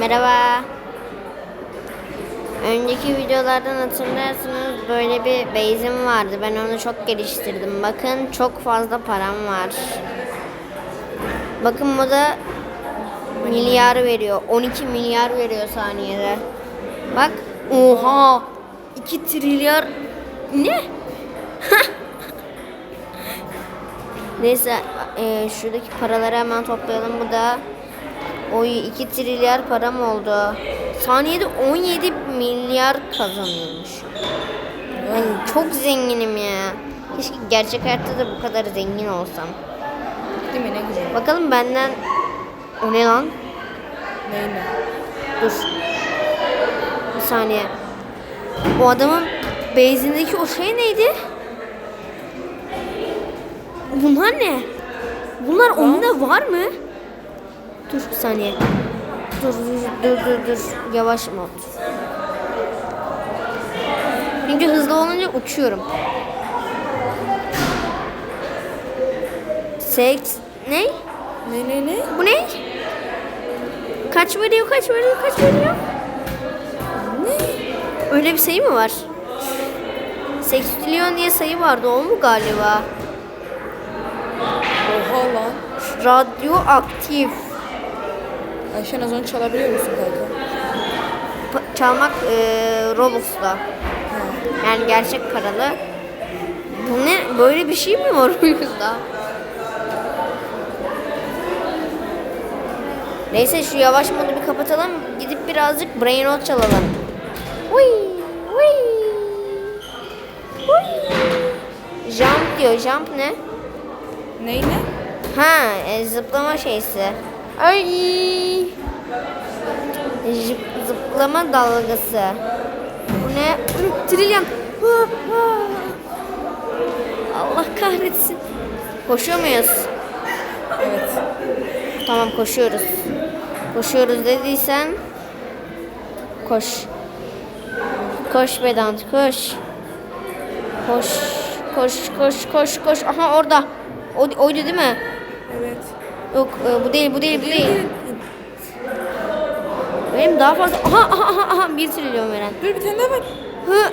Merhaba. Önceki videolardan hatırlarsınız böyle bir base'im vardı. Ben onu çok geliştirdim. Bakın çok fazla param var. Bakın bu da milyar veriyor. 12 milyar veriyor saniyede. Bak. Oha. 2 trilyar. Ne? Neyse e, şuradaki paraları hemen toplayalım. Bu da o 2 trilyar param oldu. Saniyede 17 milyar kazanıyormuş. Yani çok zenginim ya. Keşke gerçek hayatta da bu kadar zengin olsam. Değil mi ne güzel. Bakalım benden o ne lan? Neyle? Dur. Bir saniye. O adamın base'indeki o şey neydi? Bunlar ne? Bunlar oyunda var mı? Dur bir saniye. Dur dur dur dur, dur. Yavaş mod. Çünkü hızlı olunca uçuyorum. Seks ne? Ne ne ne? Bu ne? Kaç veriyor, kaç veriyor, kaç veriyor? Ne? Öyle bir sayı mı var? Sekstrilyon diye sayı vardı, o mu galiba? Oha lan. Radyoaktif. Ayşen az önce çalabiliyor musun kanka? Çalmak e. Ha. Yani gerçek paralı. Bu ne? Böyle bir şey mi var oyunda? Neyse şu yavaş modu bir kapatalım. Gidip birazcık brain rot çalalım. Uy, uy. Uy. Jump diyor. Jump ne? Ney ne? Ha, e, zıplama şeysi. Ay. Zıp- zıplama dalgası. Bu ne? Trilyon. Allah kahretsin. Koşuyor muyuz? Evet. Tamam koşuyoruz. Koşuyoruz dediysen koş. Koş Bedant koş. Koş. Koş koş koş koş. Aha orada. O, oydu değil mi? Yok e, bu değil bu değil bu değil. Benim daha fazla. Aha aha aha, aha bir trilyon veren. Dur bir tane daha var. Hı.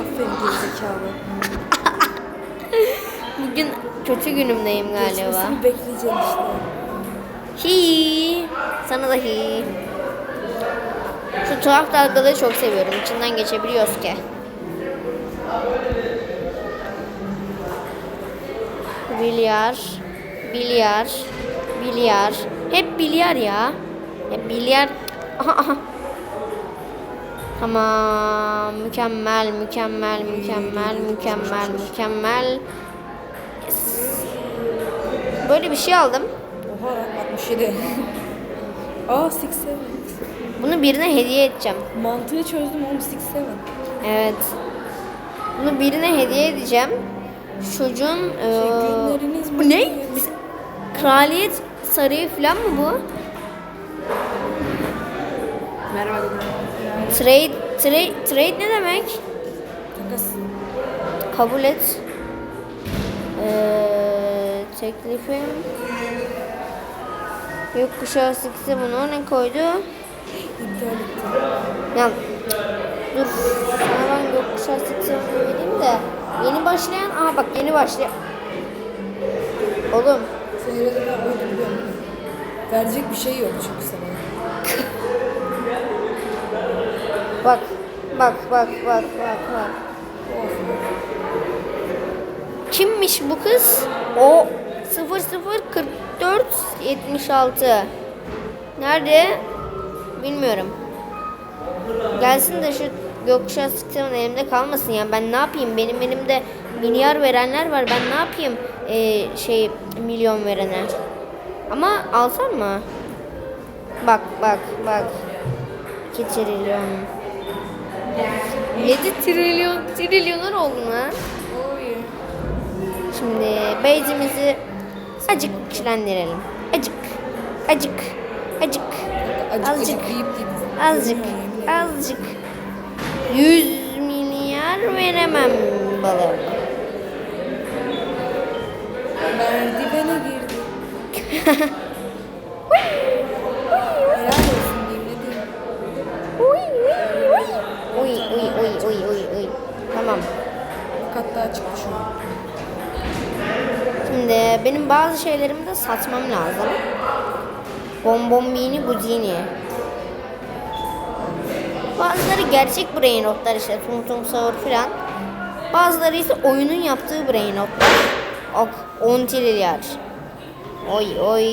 Aferin gerizekalı. Bugün kötü günümdeyim galiba. Geçmesini bekleyeceksin işte. Hi. Sana da hi. Şu tuhaf dalgaları çok seviyorum. İçinden geçebiliyoruz ki. Bilyar, bilyar, bilyar. Hep bilyar ya. Hep bilyar. Aha aha. Tamam. Mükemmel, mükemmel, mükemmel, mükemmel, mükemmel. Yes. Böyle bir şey aldım. Oha lan 67. Aa 6 7. Bunu birine hediye edeceğim. Mantığı çözdüm oğlum 6 7. Evet. Bunu birine hediye edeceğim. Çocuğun ne? Biz- Kraliyet sarayı falan mı bu? Merhaba. Trade, trade, trade ne demek? Takas. Kabul et. Eee teklifim. Gökkuşağı sıksı bunu ne koydu? İptal etti. Ya dur sana ben gökkuşağı sıksını vereyim de yeni başlayan aha bak yeni başlayan Oğlum Seyrede ben oyunu biliyorum. Verecek bir şey yok çünkü sana. bak bak bak bak bak bak. Kimmiş bu kız? O 0044 76 Nerede? Bilmiyorum. Gelsin de şu gökkuşağı sıktığımın elimde kalmasın ya. Ben ne yapayım? Benim elimde milyar verenler var. Ben ne yapayım? Ee, şey milyon verene. Ama alsam mı? Bak bak bak. 2 trilyon. 7 trilyon. Trilyonlar oldu lan. Şimdi base'imizi acık güçlendirelim. Acık. Acık. Acık. Azıcık. Azıcık. Azıcık. 100 milyar veremem balım. bana girdi. Helal olsun diyeyim ne diyeyim. Uy uy uy. Uy uy uy. Tamam. Bir çıktı şu an. Şimdi benim bazı şeylerimi de satmam lazım. Bombombini Budini. Bazıları gerçek brain notlar işte Tum Tum Sağır filan. Bazıları ise oyunun yaptığı brain notlar. Ok. 10 trilyar. Oy oy.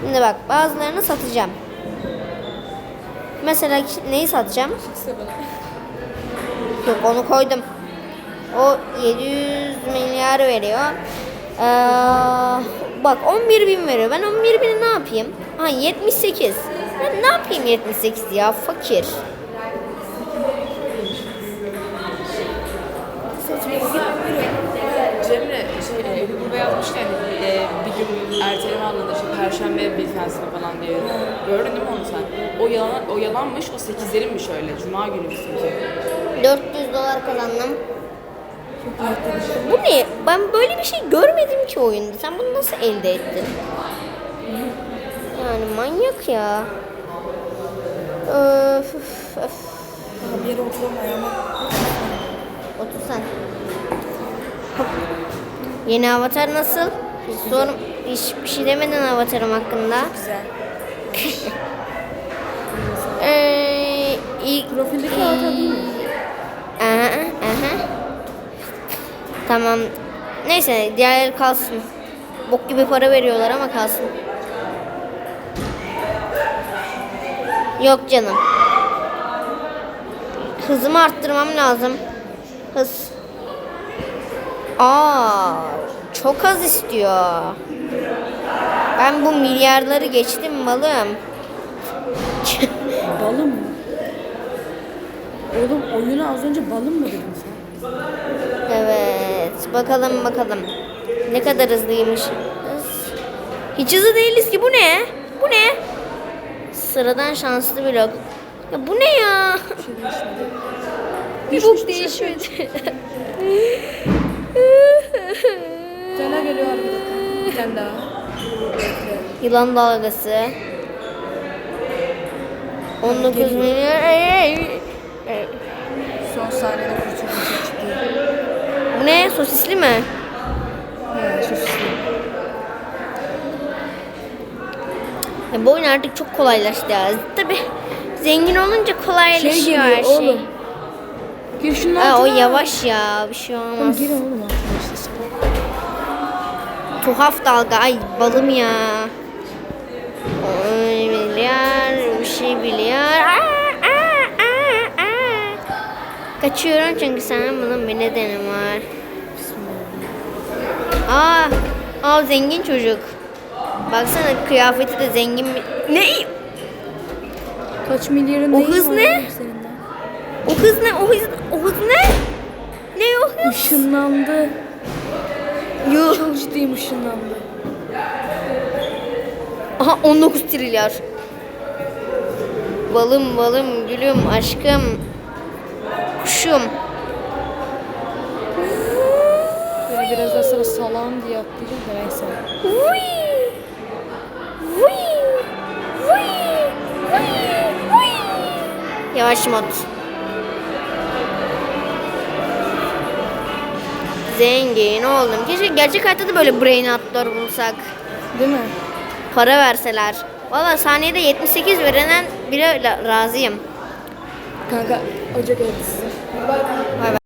Şimdi bak bazılarını satacağım. Mesela neyi satacağım? Yok onu koydum. O 700 milyar veriyor. Ee, bak 11 bin veriyor. Ben 11 bini ne yapayım? Ha 78. Ben ne yapayım 78 ya fakir. E, Google'da yazmışken e, bir gün erteleme alındı işte Perşembe bilfensine falan diye. Gördün değil mi onu sen? O yalan, o yalanmış, o sekizlerinmiş öyle. Cuma günü çünkü. 400 dolar kazandım. Bu ne? Ben böyle bir şey görmedim ki oyunda. Sen bunu nasıl elde ettin? Yani manyak ya. Öf, öf, öf. Bir yere oturamam ayağıma. Otur sen. Hop. Yeni avatar nasıl? Hiç sor, hiçbir şey demedin avatarım hakkında. Güzel. Ee, ilk, Profildeki avatar değil mi? Aha, aha. Tamam. Neyse diğerleri kalsın. Bok gibi para veriyorlar ama kalsın. Yok canım. Hızımı arttırmam lazım. Hız. Aa, çok az istiyor. Ben bu milyarları geçtim balım. Balım mı? Oğlum oyuna az önce balım mı dedin sen? Evet. Bakalım bakalım. Ne kadar hızlıymışız. Hiç hızlı değiliz ki. Bu ne? Bu ne? Sıradan şanslı blok. Ya bu ne ya? Bir bok değişmedi. Bir tane daha geliyor arkada. Bir tane daha. Yılan dalgası. 19 milyar. Son saniyede kurtulmuş çıktı. Bu ne? Sosisli mi? He sosisli. Ya bu oyun artık çok kolaylaştı ya. Tabi zengin olunca Şey kolaylaşıyor her geliyor şey. oğlum. Gir şunun Ha, o altına. yavaş ya. Bir şey Oğlum olmaz. gir oğlum altına işte. Tuhaf dalga. Ay balım ya. Milyar. Bir şey biliyor. Aa, aa, aa, aa. Kaçıyorum çünkü senin bunun bir nedeni var. Aa, aa zengin çocuk. Baksana kıyafeti de zengin mi? Ne? Kaç milyarın O hız ne? O hız ne? O hız, o hız ne? Ne o hız? Işınlandı. Yuh. Çok ciddiyim ışınlandı. Aha 19 trilyar. Balım balım gülüm aşkım. Kuşum. Böyle biraz daha sana salam diye atlayacağım da neyse. Yavaş mod. Zengin oldum. Keşke gerçek hayatta da böyle brain atlar bulsak. Değil mi? Para verseler. Valla saniyede 78 verenen bile razıyım. Kanka Ocak elbisesi. Bay bay.